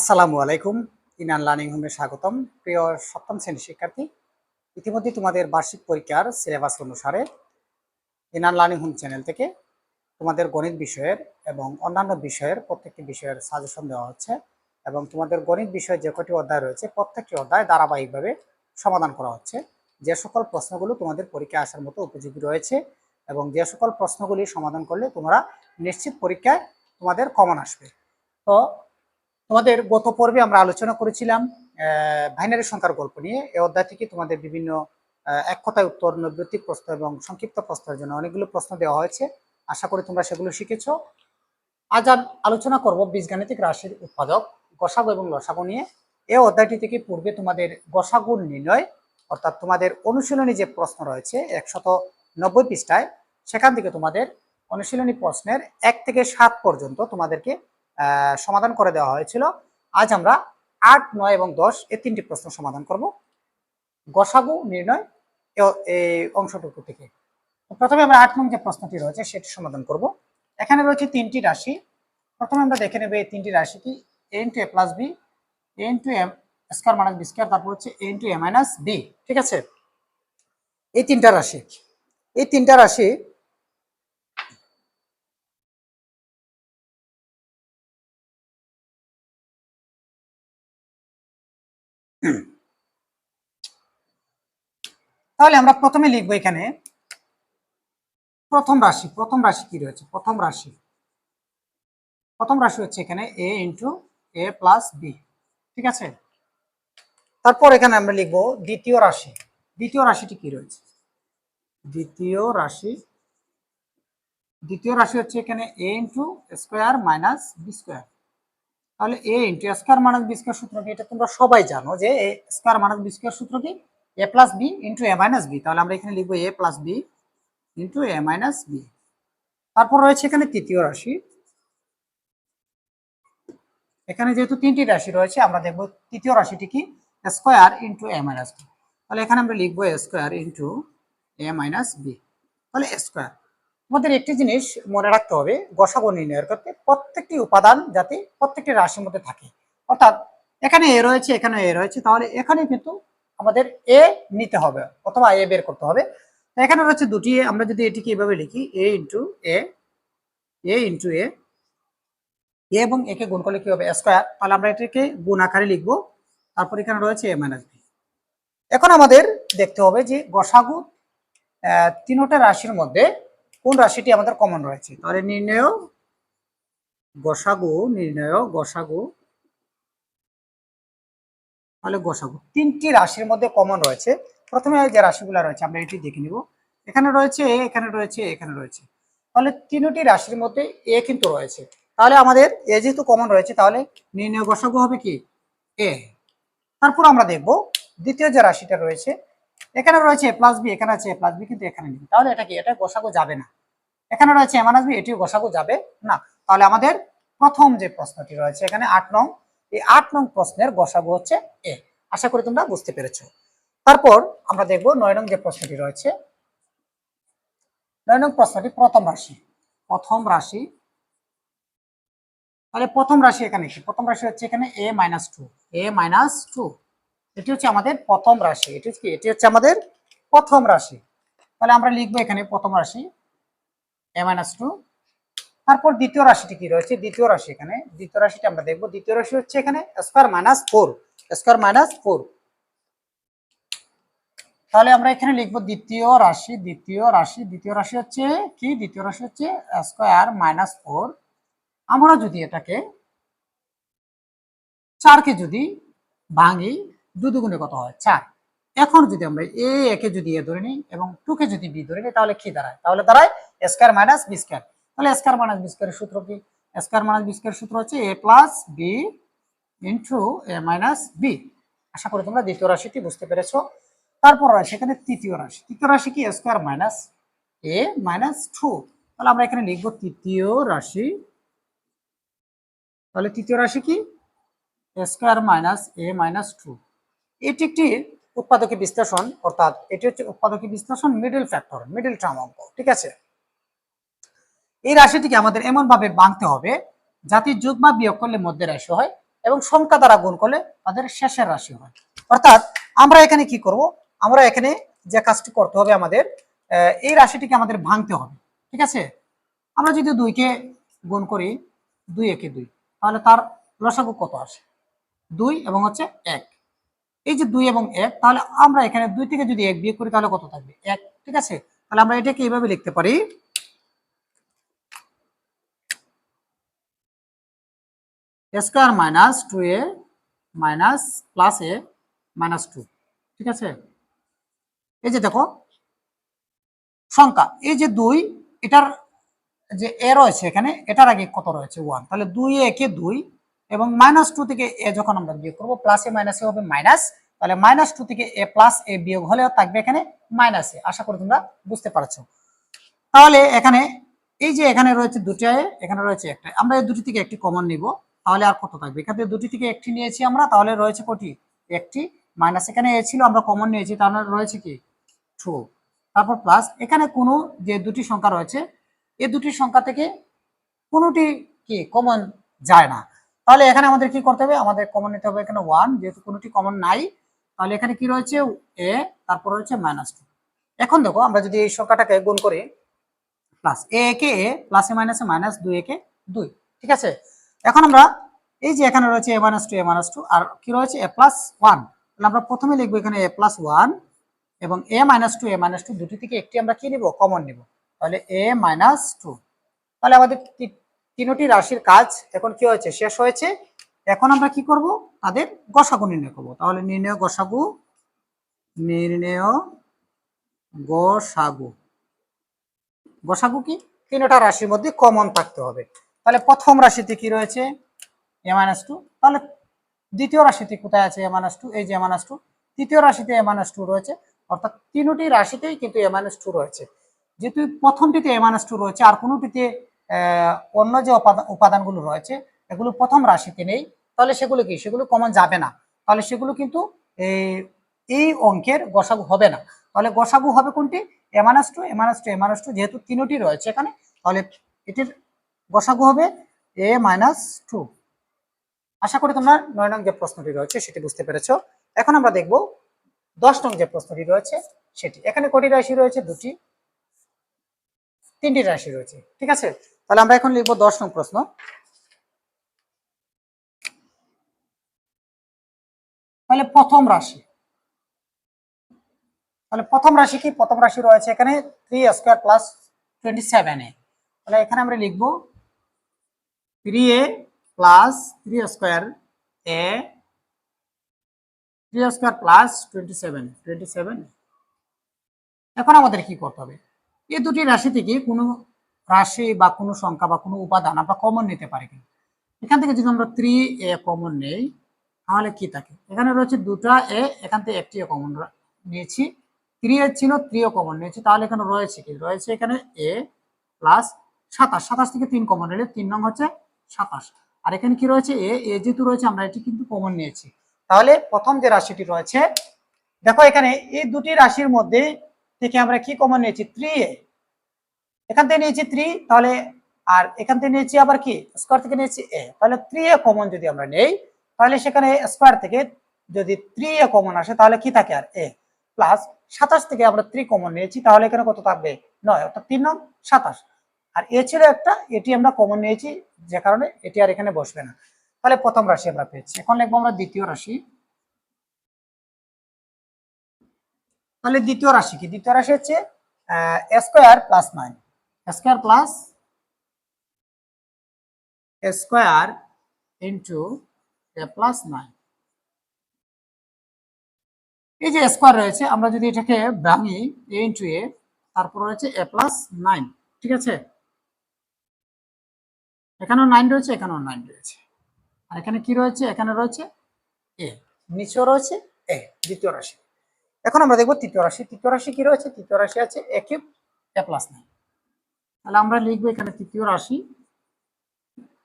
আসসালামু আলাইকুম। ইনান লার্নিং হোমে স্বাগতম। প্রিয় সপ্তম শ্রেণির শিক্ষার্থী, ইতিমধ্যে তোমাদের বার্ষিক পরীক্ষার সিলেবাস অনুসারে ইনান লার্নিং হোম চ্যানেল থেকে তোমাদের গণিত বিষয়ের এবং অন্যান্য বিষয়ের প্রত্যেকটি বিষয়ের সাজেশন দেওয়া হচ্ছে এবং তোমাদের গণিত বিষয়ে যে কটি অধ্যায় রয়েছে, প্রত্যেকটি অধ্যায় ধারাবাহিকভাবে সমাধান করা হচ্ছে। যে সকল প্রশ্নগুলো তোমাদের পরীক্ষায় আসার মতো উপযোগী রয়েছে এবং যে সকল প্রশ্নগুলি সমাধান করলে তোমরা নিশ্চিত পরীক্ষায় তোমাদের কমন আসবে। তো তোমাদের গত পর্বে আমরা আলোচনা করেছিলাম বাইনারি সংখ্যার গল্প নিয়ে। এই অধ্যায় থেকে তোমাদের বিভিন্ন এক কথায় উত্তর, নৈবৃত্তিক প্রশ্ন এবং সংক্ষিপ্ত প্রশ্নের জন্য অনেকগুলো প্রশ্ন দেওয়া হয়েছে। আশা করি তোমরা সেগুলো শিখেছো। আজ আলোচনা করব বীজগাণিতিক রাশির উৎপাদক গসাগু এবং লসাগু নিয়ে। এই অধ্যায়টি থেকে পূর্বে তোমাদের গসাগুর নির্ণয়, অর্থাৎ তোমাদের অনুশীলনী যে প্রশ্ন রয়েছে একশত নব্বই পৃষ্ঠায়, সেখান থেকে তোমাদের অনুশীলনী প্রশ্নের এক থেকে সাত পর্যন্ত তোমাদেরকে সমাধান করে দেওয়া হয়েছিল। আজ আমরা আট, নয় এবং দশ এই তিনটি প্রশ্ন সমাধান করব। গসাগু নির্ণয় এই অংশটুকু থেকে। প্রথমে আমরা আট নং যে প্রশ্নটি রয়েছে, সেটি সমাধান করব। এখানে রয়েছে তিনটি রাশি। প্রথমে আমরা দেখে নেব এই তিনটি রাশি কি A two A plus B, N two M square minus B square, তারপর হচ্ছে N two A minus B, ঠিক আছে? এই তিনটা রাশি, এই তিনটা রাশি তাহলে আমরা প্রথমে লিখব এখানে, প্রথম রাশি প্রথম রাশি কি রয়েছে? প্রথম রাশি। প্রথম রাশি হচ্ছে এখানে A into A plus B ঠিক আছে? তারপর এখানে আমরা লিখব দ্বিতীয় রাশি। দ্বিতীয় রাশিটি কি রয়েছে? দ্বিতীয় রাশি। দ্বিতীয় রাশি হচ্ছে এখানে A into square minus B square তাহলে A into square minus B square সূত্র কি? এটা তোমরা সবাই জানো যে A square minus B square সূত্র কি? A plus B into A minus B তাহলে আমরা এখানে লিখব A plus B into A minus B তারপর রয়েছে এখানে তৃতীয় রাশি। এখানে যেহেতু তিনটি রাশি রয়েছে, আমরা দেখব তৃতীয় রাশিটি কি? Square into A minus B তাহলে এখানে আমরা লিখব square into A minus B তাহলে স্কোয়ার আমাদের একটি জিনিস মনে রাখতে হবে, গসাগু নির্ণয়ের ক্ষেত্রে প্রত্যেকটি উপাদান যাতে প্রত্যেকটি রাশির মধ্যে থাকে। অর্থাৎ এখানে এ রয়েছে, এখানে এ রয়েছে, তাহলে এখানে কিন্তু আমাদের এ নিতে হবে অথবা এ বের করতে হবে। এখানে রয়েছে দুটি এ আমরা যদি এটিকে এভাবে লিখি, এ ইন্টু এ এ ইন্টু এ এবং একে গুণ করলে কি হবে? স্কোয়ার। তাহলে আমরা এটাকে গুণ আকারে লিখব। তারপর এখানে রয়েছে এ মাইনাস বি। এখন আমাদের দেখতে হবে যে গসাগু তিনোটা রাশির মধ্যে কোন রাশিটি আমাদের কমন রয়েছে? তাহলে নির্ণয়, গসাগু নির্ণয়, গসাগু। তাহলে গসাগু। তিনটি রাশির মধ্যে কমন রয়েছে। প্রথমে যে রাশিগুলো রয়েছে, আমরা এটি দেখে নিব। এখানে রয়েছে এখানে রয়েছে এখানে রয়েছে। তাহলে তিনটি রাশির মধ্যে এ কিন্তু রয়েছে। তাহলে আমাদের এ যেহেতু কমন রয়েছে, তাহলে নির্ণয় গসাগু হবে কি? এ। তারপর আমরা দেখব দ্বিতীয় যে রাশিটা রয়েছে এখানে রয়েছে এ প্লাস বি এখানে আছে এ প্লাস বি কিন্তু এখানে নেই। তাহলে এটা কি? এটা গোসাগু যাবে না। এখানে রয়েছে এ মাইনাস বি এটিও গোসাগু যাবে না। তাহলে আমাদের প্রথম যে প্রশ্নটি রয়েছে এখানে আট নং, এই আট নং প্রশ্নের গোসাগু হচ্ছে এ আশা করি তোমরা বুঝতে পেরেছ। তারপর আমরা দেখব নয় নং যে প্রশ্নটি রয়েছে। নয় নং প্রশ্নটি প্রথম রাশি। প্রথম রাশি। তাহলে প্রথম রাশি এখানে কি? প্রথম রাশি হচ্ছে এখানে A minus two A minus two এটি হচ্ছে আমাদের প্রথম রাশি। এটি হচ্ছে এটি হচ্ছে আমাদের প্রথম রাশি। তাহলে আমরা লিখব এখানে প্রথম রাশি এ মাইনাস টু তারপর দ্বিতীয় রাশিটি কি রয়েছে? দ্বিতীয় রাশি এখানে। দ্বিতীয় রাশিটা আমরা দেখব। দ্বিতীয় রাশি হচ্ছে এখানে square minus four square minus four তাহলে আমরা এখানে লিখব দ্বিতীয় রাশি দ্বিতীয় রাশি। দ্বিতীয় রাশি হচ্ছে কি? দ্বিতীয় রাশি হচ্ছে স্কোয়ার মাইনাস ফোর আমরা যদি এটাকে চারকে যদি ভাঙি দু দুগুণে কত হয়? চার। এখন যদি আমরা এ, একে যদি এ ধরে নিই এবং টু কে যদি বি ধরে নিই, তাহলে কি দাঁড়ায়? তাহলে দাঁড়ায় স্কোয়ার মাইনাস বি স্কোয়ার। তাহলে স্কোয়ার মাইনাস বি স্কোয়ারের সূত্র কি? স্কোয়ার মাইনাস বি স্কোয়ারের সূত্র হচ্ছে A plus B into A minus B. আশা করি তোমরা দ্বিতীয় রাশিটি বুঝতে পেরেছ। তারপর রয়েছে এখানে তৃতীয় রাশি। তৃতীয় রাশি কি? Square minus A minus two. তাহলে আমরা এখানে লিখব তৃতীয় রাশি। তাহলে তৃতীয় রাশি কি? Square minus A minus two. এটি একটি উৎপাদকী বিশ্লেষণ, অর্থাৎ এটি হচ্ছে উৎপাদকী বিশ্লেষণ মিডল ফ্যাক্টর মিডল টার্ম অঙ্ক, ঠিক আছে? এই রাশিটিকে আমাদের এমন ভাবে বাঁধতে হবে যাতে যোগ বা বিয়োগ করলে মধ্যে রাশি হয় এবং সংখ্যা দ্বারা গুণ করলে তাদের শেষের রাশি হয়। অর্থাৎ আমরা এখানে কি করব? আমরা এখানে যে কাজটি করতে হবে আমাদের এই রাশিটিকে আমাদের ভাঙতে হবে, ঠিক আছে? আমরা যদি দুইকে গুণ করি, দুই একে দুই, তাহলে তার লসাগু কত আসে? দুই এবং হচ্ছে এক। এই যে দুই এবং এক, তাহলে আমরা এখানে দুই থেকে যদি এক বিয়োগ করি, তাহলে কত থাকবে? এক, ঠিক আছে? তাহলে আমরা এটাকে এইভাবে লিখতে পারি। Square minus two A minus plus A minus two, ঠিক আছে? এই যে দেখো, সংখ্যা, এই যে দুই, এটার যে এ রয়েছে এখানে, এটার আগে কত রয়েছে? ওয়ান তাহলে দুই একে দুই এবং মাইনাস টু থেকে এ যখন আমরা বিয়োগ করব প্লাস এ মাইনাস হবে মাইনাস তাহলে মাইনাস টু থেকে এ প্লাস এ বিয়োগ হলেও থাকবে এখানে মাইনাস আশা করি তোমরা বুঝতে পারছ। তাহলে এখানে এই যে এখানে রয়েছে দুটো এ এখানে রয়েছে একটা। আমরা এই দুটি থেকে একটি কমন নিব। তাহলে আর কত থাকবে? এখান থেকে দুটি থেকে একটি নিয়েছি আমরা, তাহলে রয়েছে কটি? একটি। মাইনাস এখানে এ ছিল, আমরা কমন নিয়েছি তাহলে রয়েছে কি? টু তারপর প্লাস এখানে কোনো যে দুটি সংখ্যা রয়েছে, এ দুটি সংখ্যা থেকে কোনোটি কি? কমন যায় না। তাহলে এখানে আমাদের কি করতে হবে? আমাদের কমন নিতে হবে এখানে ওয়ান যেহেতু কোনোটি কমন নাই, তাহলে এখানে কি রয়েছে? এ তারপর রয়েছে মাইনাস টু এখন দেখো, আমরা যদি এই সংখ্যাটাকে গুণ করি প্লাস এ একে এ প্লাসে এ মাইনাস দুই একে দুই, ঠিক আছে? এখন আমরা এই যে এখানে রয়েছে A minus two A minus two আর কি রয়েছে? এ প্লাস ওয়ান তাহলে আমরা প্রথমে লিখব এখানে এ প্লাস ওয়ান এবং A minus two A minus two দুটি থেকে একটি আমরা কি নিব? কমন নিব। তাহলে এ মাইনাস টু তাহলে আমাদের তিনটি রাশির কাজ এখন কি হয়েছে? শেষ হয়েছে। এখন আমরা কি করব? তাদের গসাগু নির্ণয় করব। তাহলে নির্ণয় গসাগু নির্ণয় গসাগু। গসাগু কি? তিনটা রাশির মধ্যে কমন থাকতে হবে। তাহলে প্রথম রাশিতে কি রয়েছে? এ মাইনাস টু তাহলে দ্বিতীয় রাশিতে কোথায় আছে এ মাইনাস টু এই যে এ মাইনাস টু তৃতীয় রাশিতে এ মাইনাস টু রয়েছে। অর্থাৎ তিনটি রাশিতেই কিন্তু এ মাইনাস টু রয়েছে। যেহেতু প্রথমটিতে এ মাইনাস টু রয়েছে, আর কোনোটিতে অন্য যে উপাদান উপাদানগুলো রয়েছে, এগুলো প্রথম রাশিতে নেই, তাহলে সেগুলো কি? সেগুলো কমন যাবে না। তাহলে সেগুলো কিন্তু এই অঙ্কের গসাগু হবে না। তাহলে গসাগু হবে কোনটি? A minus two A minus two A minus two যেহেতু তিনটি রয়েছে এখানে, তাহলে এটির গসাগু হবে এ মাইনাস টু আশা করি তোমরা নয় নং যে প্রশ্নটি রয়েছে সেটি বুঝতে পেরেছ। এখন আমরা দেখব দশ নং যে প্রশ্নটি রয়েছে সেটি। এখানে কটি রাশি রয়েছে? দুটি। তিনটি রাশি রয়েছে। ঠিক আছে? তাহলে আমরা এখন লিখব দশ নং প্রশ্ন। তাহলে প্রথম রাশি। তাহলে প্রথম রাশি কি? প্রথম রাশি রয়েছে এখানে three square plus twenty seven তাহলে এখানে আমরা লিখব three A plus three square A three square plus twenty seven twenty seven এখন আমাদের কি করতে হবে? এই দুটি রাশি থেকে কোনো রাশি বা কোনো সংখ্যা বা কোনো উপাদান আমরা কমন নিতে পারি কিনা এখান থেকে যদি আমরা থ্রি এ কমন নেই, তাহলে কি থাকে? এখানে রয়েছে দুটা এ এখান থেকে একটি কমন নিয়েছি। থ্রি এ ছিল থ্রিও কমন নিয়েছি। তাহলে এখানে রয়েছে কি? রয়েছে এখানে এ প্লাস সাতাশ। সাতাশ থেকে তিন কমন নিলে তিন নং হচ্ছে সাতাশ। আর এখানে কি রয়েছে? এ এ যেহেতু রয়েছে, আমরা এটি কিন্তু কমন নিয়েছি। তাহলে প্রথম যে রাশিটি রয়েছে, দেখো এখানে এই দুটি রাশির মধ্যে থেকে আমরা কি কমন নিয়েছি? থ্রি এ এখান থেকে নিয়েছি থ্রি তাহলে আর এখান থেকে নিয়েছি আবার কি? স্কোয়ার থেকে নিয়েছি এ তাহলে থ্রি এ কমন যদি আমরা নেই, তাহলে সেখানে স্কোয়ার থেকে যদি থ্রি এ কমন আসে, তাহলে কি থাকে আর? এ প্লাস সাতাশ থেকে আমরা থ্রি কমন নিয়েছি, তাহলে এখানে কত থাকবে? নয়, অর্থাৎ তিন নং সাতাশ। আর এ ছিল একটা এটি আমরা কমন নিয়েছি, যে কারণে এটি আর এখানে বসবে না। তাহলে প্রথম রাশি আমরা পেয়েছি। এখন লিখব আমরা দ্বিতীয় রাশি। তাহলে দ্বিতীয় রাশি কি? দ্বিতীয় রাশি হচ্ছে square plus nine square plus square into plus nine. এই যে স্কোয়ার রয়েছে, আমরা যদি এটাকে ভাঙি, এ ইন্টু এ, তারপর রয়েছে এ প্লাস নাইন, ঠিক আছে? এখানেও নাইন রয়েছে, এখানেও নাইন রয়েছে। আর এখানে কি রয়েছে? এখানে রয়েছে এ, নিচেও রয়েছে এ, দ্বিতীয় রাশি। এখন আমরা দেখব তৃতীয় রাশি তৃতীয় রাশি কি রয়েছে? তৃতীয় রাশি আছে A cube, A plus nine. তাহলে আমরা লিখব এখানে তৃতীয় রাশি।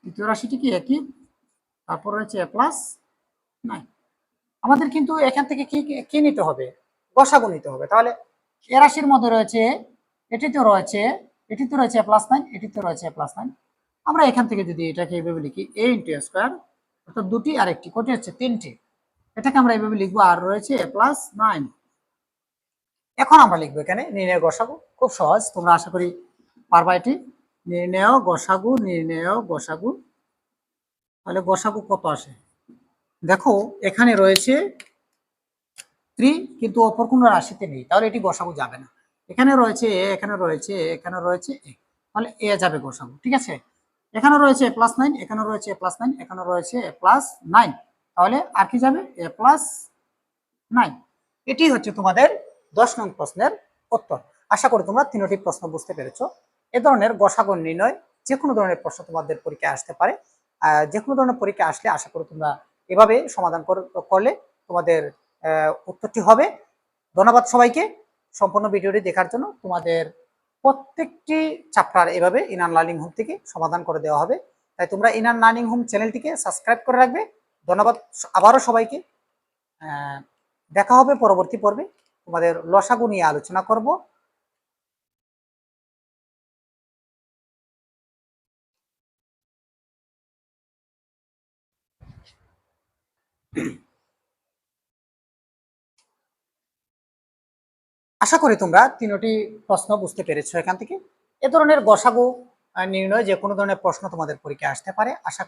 তৃতীয় রাশিটি কি একই? তারপর রয়েছে এ প্লাস নাইন আমাদের কিন্তু এখান থেকে কি কি নিতে হবে? গসাগু নিতে হবে। তাহলে এ রাশির মধ্যে রয়েছে এটিতে রয়েছে এটিতে রয়েছে এ প্লাস নাইন এটিতে রয়েছে এ প্লাস নাইন আমরা এখান থেকে যদি এটাকে এইভাবে লিখি এ ইন্টু স্কোয়ার অর্থাৎ দুটি আর একটি, কটি হচ্ছে তিনটি। এটাকে আমরা এইভাবে লিখব, আর রয়েছে এ প্লাস নাইন এখন আমরা লিখব এখানে নির্ণয় গসাগু খুব সহজ, তোমরা আশা করি পারবা নির্ণয়, গসাগু নির্ণয়, গসাগু। তাহলে গসাগু কত আসে? দেখো, এখানে রয়েছে থ্রি কিন্তু অপর কোনো রাশিতে নেই। তাহলে এটি গসাগু যাবে না। এখানে রয়েছে এ, এখানে রয়েছে এখানে রয়েছে এ। তাহলে এ যাবে গসাগু, ঠিক আছে? এখানে রয়েছে এ প্লাস নাইন এখানে রয়েছে এ প্লাস নাইন এখানে রয়েছে এ প্লাস নাইন তাহলে আর কি যাবে? এ প্লাস নাইন এটি হচ্ছে তোমাদের দশ নং প্রশ্নের উত্তর। আশা করি তোমরা তিনটি প্রশ্ন বুঝতে পেরেছ। এ ধরনের গসাগর নির্ণয় যে কোনো ধরনের প্রশ্ন তোমাদের পরীক্ষায় আসতে পারে। যে কোনো ধরনের পরীক্ষা আসলে আশা করি তোমরা এভাবে সমাধান কর- করলে তোমাদের উত্তরটি হবে। ধন্যবাদ সবাইকে সম্পূর্ণ ভিডিওটি দেখার জন্য। তোমাদের প্রত্যেকটি চ্যাপ্টার এভাবে ইনান লার্নিং হোম থেকে সমাধান করে দেওয়া হবে। তাই তোমরা ইনান লার্নিং হোম চ্যানেলটিকে সাবস্ক্রাইব করে রাখবে। ধন্যবাদ আবারও সবাইকে। দেখা হবে পরবর্তী পর্বে। তোমাদের লসাগু নিয়ে আলোচনা করব। আশা করি তোমরা তিনটি প্রশ্ন বুঝতে পেরেছ এখান থেকে। এ ধরনের গসাগু নির্ণয় যে কোনো ধরনের প্রশ্ন তোমাদের পরীক্ষায় আসতে পারে। আশা